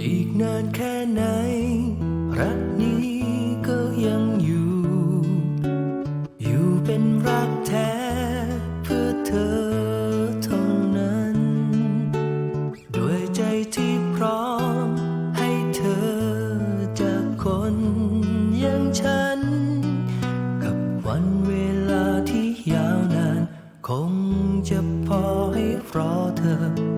อีกนานแค่ไหน รักนี้ก็ยังอยู่ อยู่เป็นรักแท้เพื่อเธอเท่านั้น ด้วยใจที่พร้อมให้เธอจากคนอย่างฉัน กับวันเวลาที่ยาวนาน คงจะพอให้รอเธอ